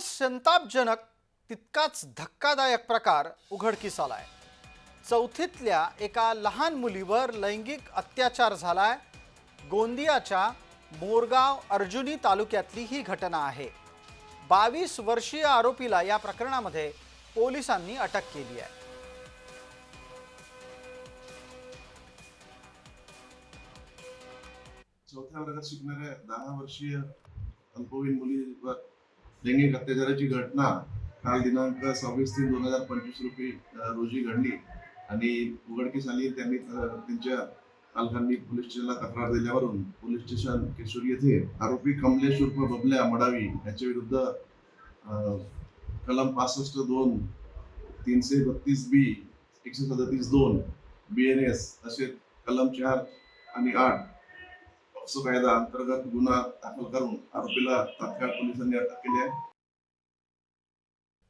संतापजनक तितकाच धक्कादायक प्रकार उघडकीस आलाय चौथीतल्या एका लहान मुलीवर लैंगिक अत्याचार झालाय. गोंदियाच्या मोरगाव अर्जुनी तालुक्यातली ही घटना आहे. बावीस वर्षीय आरोपीला या प्रकरणामध्ये पोलिसांनी अटक केली आहे. चौथ्या वर्गात शिकणाऱ्या दहा वर्षीय अल्पवयीन मुलीवर लैंगिक अत्याचाराची घटना काल दिनांक सव्वीस तीन दोन हजार पंचवीस रोजी रोजी घडली. आणि उघडकीस आली त्यांनी त्यांच्या पालकांनी पोलीस स्टेशनला तक्रार दिल्यावरून पोलीस स्टेशन केशोरी येथे आरोपी कमलेश उर्फ बबल्या मडावी याच्या विरुद्ध कलम पासष्ट दोन तीनशे बत्तीस बी एकशे सदतीस दोन बी एन एस तसेच कलम चार आणि आठ कायदा अंतर्गत गुन्हा दाखल करून आरोपीला तात्काळ पोलिसांनी अटक केली आहे.